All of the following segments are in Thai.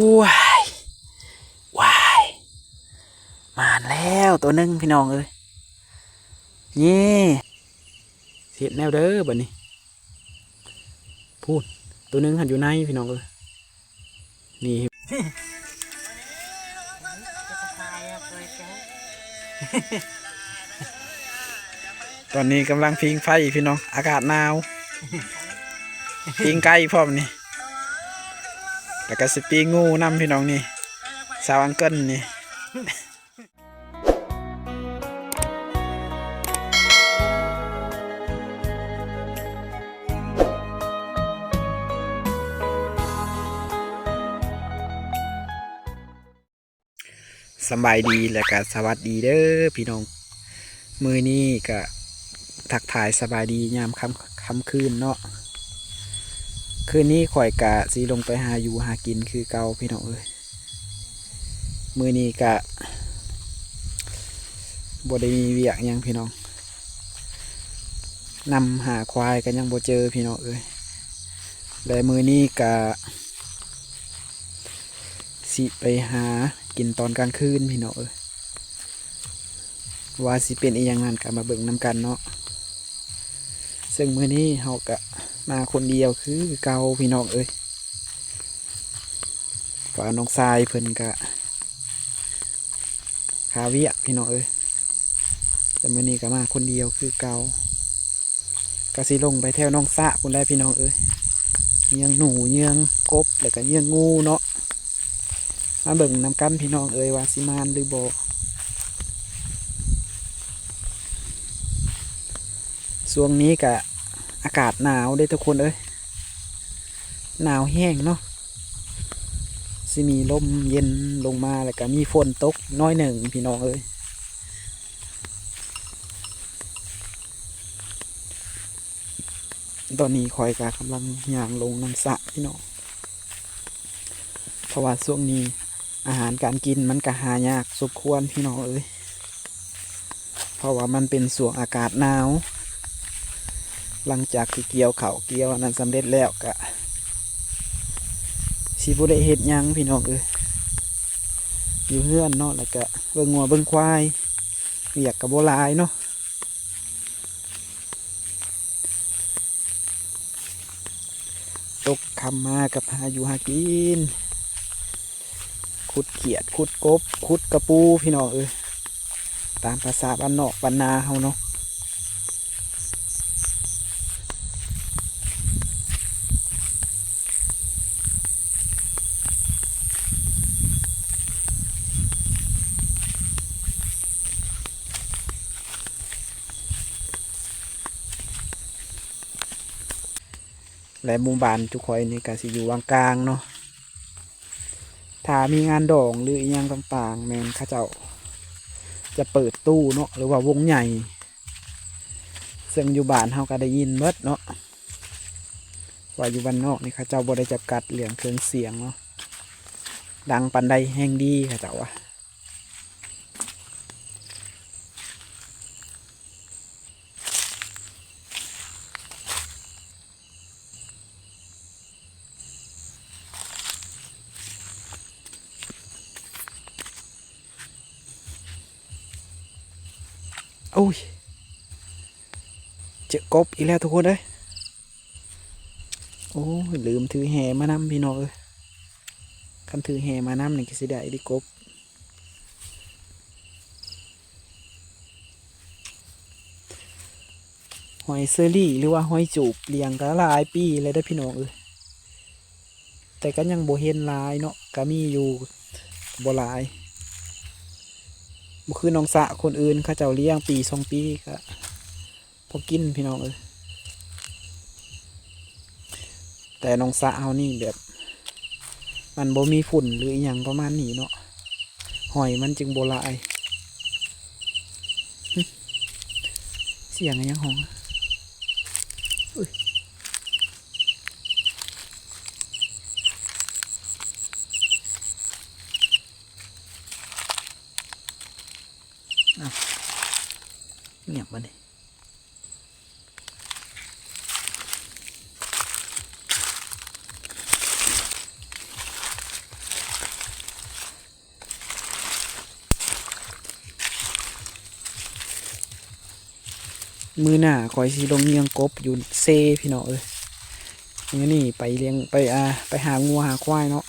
ว้ายว้ายมาแล้วตัวหนึงพี่น้องเอ้ยนี่เสียแนวเด้อบัดนี้ พูดตัวหนึงหันอยู่ในพี่น้องเอ้ยนี่ตอนนี้กำลังพิงไฟพี่น้อง อากาศหนาว พิงไก่พร้อมนี่ แล้วก็สปีงูนำพี่น้องนี่สาวอังเกิลนี่สบายดีแล้วก็สวัสดีเด้อพี่น้อง มือนี้ก็ทักทายสบายดียามค่ำค่ำคืนเนาะ คืนนี้ข่อยกะสีลงไปหาอยู่หากินคือเก่าพี่น้องเอ้ยมือนี้กะบ่ได้มีเวียกยังพี่น้องนำหาควายกันยังบ่เจอพี่น้องเอ้ยและมือนี้กะสิไปหากินตอนกลางคืนพี่น้องเอ้ยว่าสิเป็นอีหยังนั้นกะมาเบิ่งนำกันเนาะซึ่งมือนี้เฮากะ มาคนเดียวคือเกาพี่น้องเอ้ยฝาน้องทรายเพิ่นกะคาเวียพี่น้องเอ้ยแต่มื่อนี้ก็มาคนเดียวคือเกากะสิลงไปแถวน้องสะพุ่นได้พี่น้องเอ้ยเยียงหนูเยียงกบแล้วก็เยียงงูเนาะมาเบิ่งน้ำกันพี่น้องเอ้ยว่าสิมานหรือบ่ช่วงนี้กะ อากาศหนาวเด้ทุกคนเอ้ยหนาวแห้งเนาะสิมีลมเย็นลงมาแล้วก็มีฝนตกน้อยหนึ่งพี่น้องเอ้ยตอนนี้คอยกากำลังย่างลงน้ำสะพี่น้องเพราะว่าช่วงนี้อาหารการกินมันก็หายากสมควรพี่น้องเอ้ยเพราะว่ามันเป็นส่วงอากาศหนาว หลังจากที่เกี่ยวเข่าเกี่ยวอันนั้นสำเร็จแล้วกะสิบุได้เห็ดยังพี่น้องเอ้ยอยู่เฮือนเนาะแล้วก็เบิ่งงัวเบิ่งควายเรียกกับโบลายเนาะตกคำมากับหาอยู่หากินขุดเขียดขุดกบขุดกระปูพี่น้องเอ้ยตามภาษาบ้านนอกบ้านนาเฮาเนาะ และหมู่บ้านทุกคอยนี่ก็สิอยู่วางกลางเนาะถ้ามีงานดองหรืออีหยังต่างๆ แมนข้าเจ้า จะเปิดตู้เนาะหรือว่าวงใหญ่ ซึ่งอยู่บ้านเฮาก็ได้ยินเบิดเนาะว่าอยู่บ้านนอกนี่ข้าเจ้าบ่ได้จำกัดเรื่องเครื่องเสียงเนาะดังปันใดแห่งดีข้าเจ้าว่า โอ้ย เจอกบอีกแล้วทุกคนเอ้ยโอ้ยลืมถือแหมานำพี่น้องเอ้ยคันถือแหมานำนี่ก็สิได้ไดิกบหอยเซอรี่หรือว่าหอยจูบเลี้ยงก็หลายปีเลยได้พี่น้องเอ้ยแต่ก็ยังบ่เห็นลายเนาะก็มีอยู่บ่หลาย บ่คือน้องสะคนอื่นเขาเจ้าเลี้ยงปีสองปีก็พอกินพี่น้องเอ้ยแต่น้องสะเฮานี่แบบ มันบ่มีฝุ่นหรืออย่างประมาณนี้เนาะหอยมันจึงโบลายเสียงอะไรยังหอง เงียบมาดิมือหน้าคอยสีลงเงี้ยงกบอยู่เซพี่เนาะเอยนี่นี่ไปเลี้ยงไปอ่าไปหางูหาควายเนาะ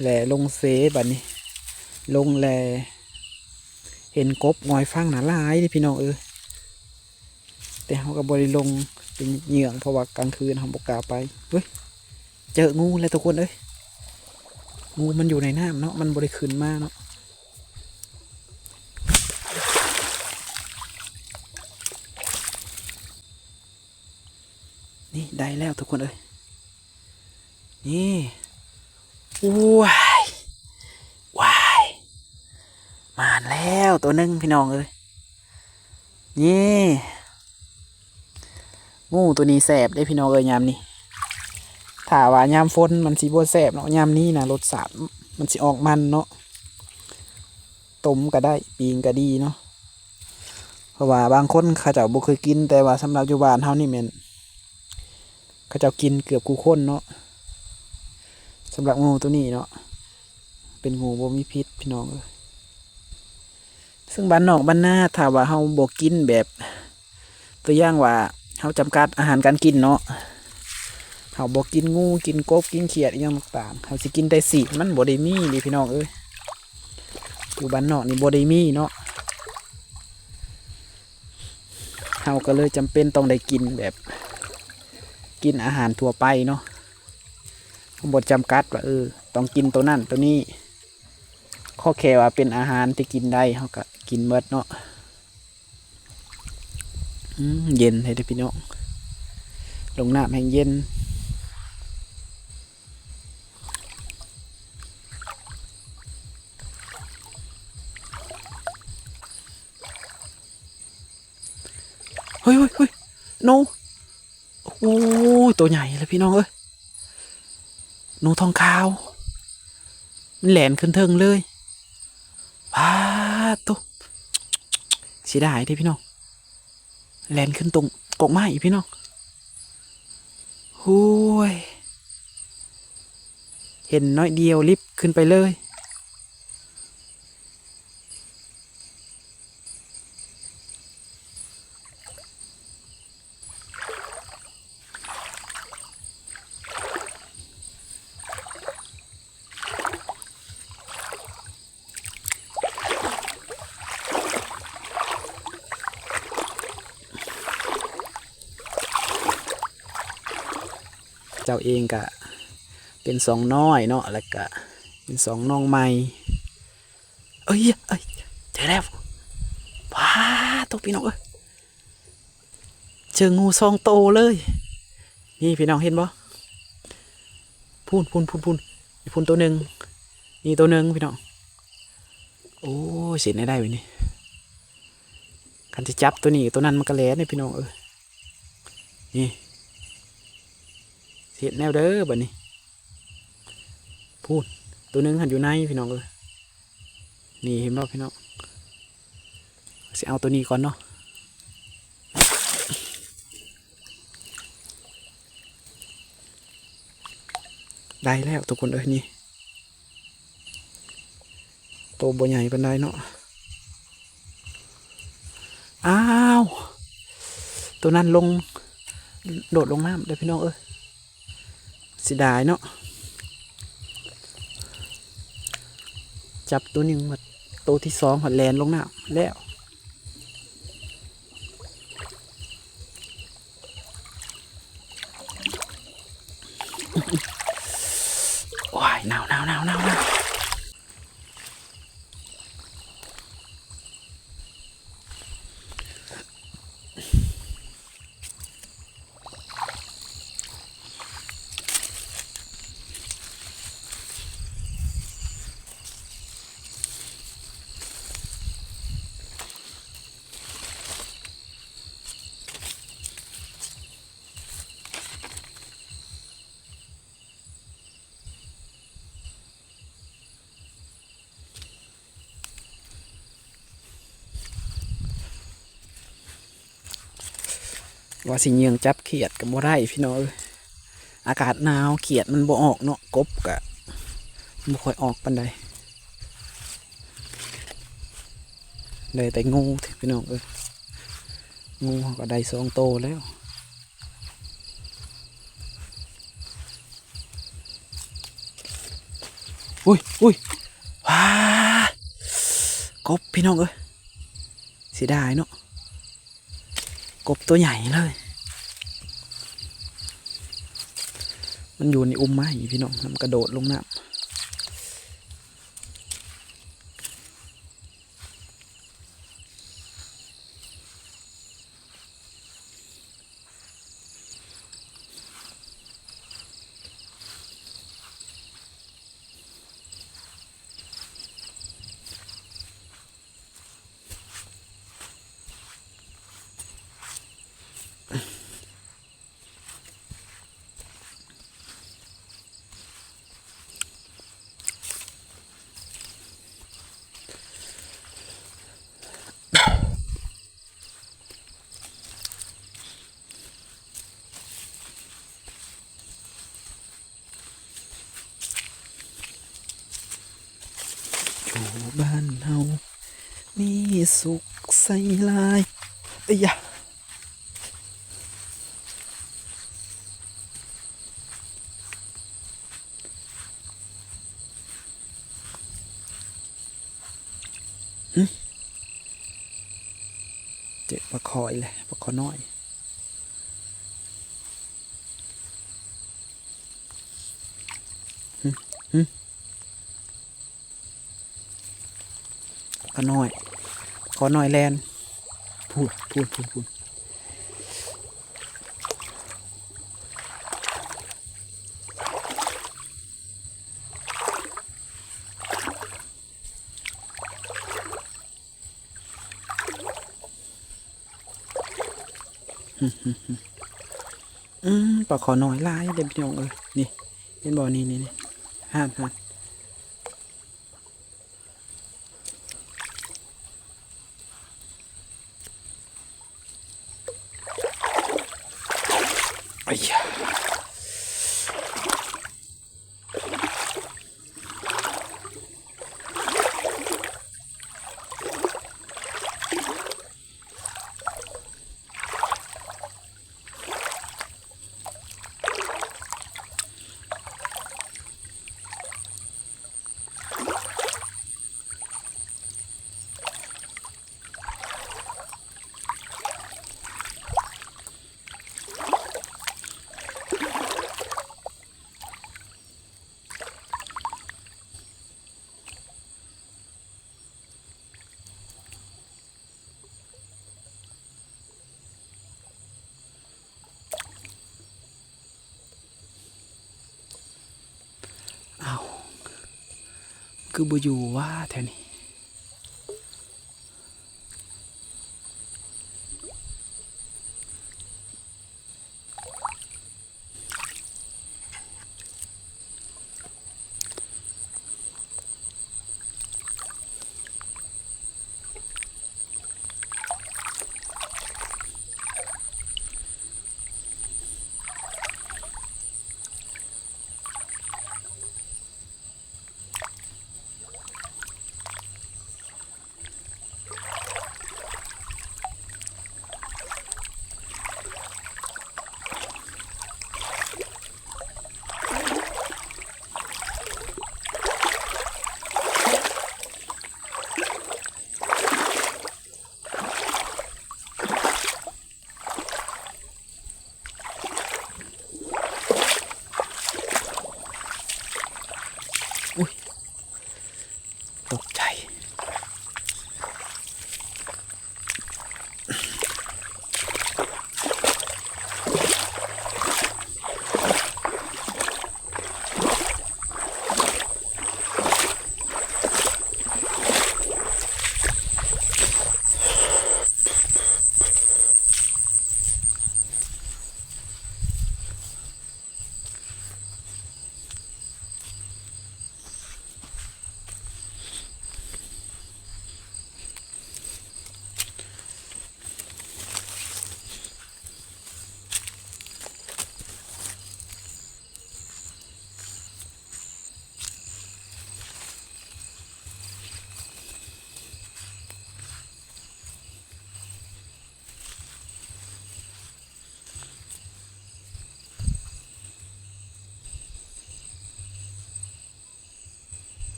แหล่ลงเซบัดนี้ ลงแหล่ เห็นกบงอยฟังหนาลายเด้พี่น้องเอ้ยแต่เขาก็บริลงเป็นเหยื่อเพราะว่ากลางคืนเขาบกล้าไปเฮ้ยเจองูเลยทุกคนเอ้ยงูมันอยู่ในน้ำเนาะมันบริขึ้นมาเนาะนี่ได้แล้วทุกคนเอ้ยนี่ว้ายว้าย มาแล้วตัวหนึ่งพี่น้องเอ้ยนี่งูตัวนี้แสบได้พี่น้องเอ้ยยามนี้ถ้าว่ายามฝนมันสีบัวแสบเนาะยามนี้นะรสสาดมันสิออกมันเนาะต้มก็ได้ปีงก็ดีเนาะเพราะว่าบางคนเขาเจ้าบ่เคยกิน แต่ว่าสำหรับอยู่บ้านเฮานี่แม่นเขาเจ้ากินเกือบกูคนเนาะสำหรับงูตัวนี้เนาะเป็นงูบ่มีพิษพี่น้องเอ้ย ซึ่งบ้านนอกบ้านนาถ้าว่าเฮาบ่กินแบบ ตัวอย่างว่าเฮาจำกัดอาหารการกินเนาะเฮาบ่กินงูกินกบกินเขียดอหยังต่างๆเฮาสิกินแต่สีมันบ่ได้มีดิพี่น้องเอ้ยอยู่บ้านนอกนี่บ่ได้มีเนาะเฮาก็เลยจำเป็นต้องได้กินแบบกินอาหารทั่วไปเนาะบ่จำกัดว่าเออ ต้องกินตัวนั้นตัวนี้ ข้อแค่ว่าเป็นอาหารที่กินได้เขาก็ กินเมดเนาะเย็นให้ได้พี่น้องลงน้ำแห่งเย็นเฮ้ยเฮ้ยเฮ้ยโนโอ้ตัวใหญ่เลยพี่น้องเอ้ยหนูทองขาว มันแหลนขึ้นเทิงเลยพาตัว สียดายที่พี่น้องแลนขึ้นตรงกกไม้อีกพี่น้องหุยเห็นน้อยเดียวรีบขึ้นไปเลย องกะเป็นสองน้อยเนาะแล้วก็เป็นสองน้องใหม่เอ้ยเอ้ยเจอแล้วว้าตัวพี่น้องเอ้ยเจองูซองโตเลย นี่พี่น้องเห็นบ่พูนพูนพูนพูนพูนตัวหนึ่งนี่ตัวหนึ่งพี่น้องโอ้เสียได้ได้ไว้นี่คันจะจับตัวนี้ตัวนั้นมันก็แล้นี่พี่น้องเอ้ยนี่ เสียแนวเด้อบัดนี้ พูดตัวหนึงหันอยู่ในพี่น้องเอ้ยนี่เห็นบ่พี่น้องสิเอาตัวนี้ก่อนเนาะได้แล้วทุกคนเอ้ยนี่โตวบ่ใหญ่เปานใดเนาะอ้าว ตัวนั้นลง โดดลงน้ำเด้อพี่น้องเอ้ย สีดายเนาะจับตัวหนึ่งมาตัวที่สองหัดแลนลงหน้าแล้วว้ายหนาวหนาวหนาวหนาว ว่าสิเหยืองจับเขียดกับบ่ได้พี่น้องเอ้ยอากาศหนาวเขียดมันบ่ออกเนาะกบกะบ่ค่อยออกปันใดเลยแต่งูพี่น้องเอ้ยงูก็ได้สองโตแล้วอุ้ยอุ้ยว้ากบพี่น้องเอ้ยเสียดายเนาะกบตัวใหญ่เลย มันอยู่ในอุ้มไม้พี่น้องมันกระโดดลงน้ำ บ้านเฮามีสุขใส่ลายเอ้ยะเจ็บปลาคอยเลยปลาคอน้อยข อน้อย ขอน้อยแลนพูดพูดพูดพูดอืมปลาขอน้อยลายเด็ดพี่น้องเอ้ยนี่เห็นบ่นี่นี่นี่ห้ามห้าม ไคือบ่อยู่ว่าแถวนี้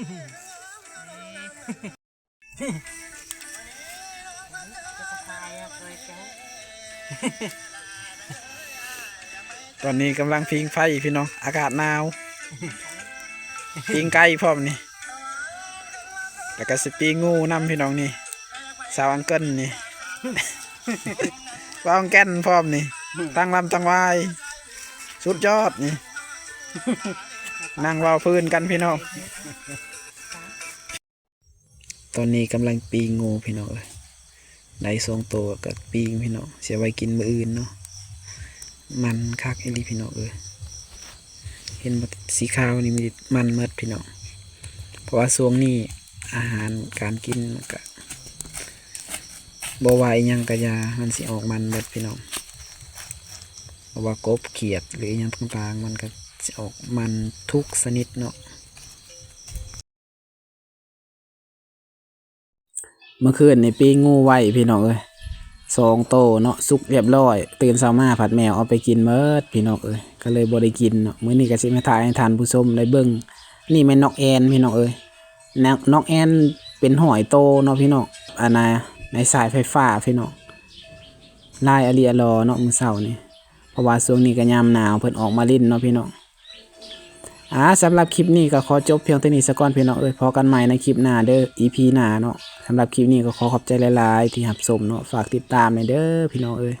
ตอนนี้กำลังพิงไฟพี่น้อง อากาศหนาว พิงไก่พร้อมนี่แล้วก็สปีงูนำพี่น้องนี่ สาวอังเกิลนี่วางแก่นพร้อมนี่ ตั้งลำตั้งวายสุดยอดนี่ นั่งเวาวพื้นกันพี่น้อง ตอนนี้กำลังปีงงูพี่น้องเอ้ยได้ทรงตัวกับปีงพี่น้องเสียไว้กินมืออื่นเนาะมันคักเอหลีพี่น้องเอ้ยเห็นสีขาวนี่มีมันเมดพี่น้องเพราะว่าช่วงนี้อาหารการกินมันก็บ่ไวาอิหยังกระยามันสิออกมันเมดพี่น้องเพราะว่ากบเขียดหรือยังต่างๆมันก็สิออกมันทุกชนิดเนาะ เมื่อคืนในปีงูไว้พี่น้องเอ้ยสองโตเนาะสุกเรียบร้อย ตื่นเช้ามาผัดแมวเอาไปกินเมิดพี่น้องเอ้ยก็เลยบ่ได้กินเนาะมื้อนี้ก็สิมาถ่ายให้ทานผู้ชมได้เบิ่งนี่แม่นนกแอนพี่น้องเอ้ยนกนกแอนเป็นหอยโตเนาะพี่น้องอันน่ะในสายไฟฟ้าพี่น้องลายอเลียรอเนาะมื้อเช้านี่เพราะว่าช่วงนี้ก็ยามหนาวเพิ่นออกมาลิ้นเนาะพี่น้องอ่าสำหรับคลิปนี้ก็ขอจบเพียงเท่านี้สักก่อนพี่น้องเอ้ยพอกันใหม่ในคลิปหน้าเด้อ EP หน้าเนาะ สำหรับคลิปนี้ก็ขอขอบใจหลาย ๆ ที่หับสมเนาะฝากติดตามในอยเด้อพี่น้องเอ้ย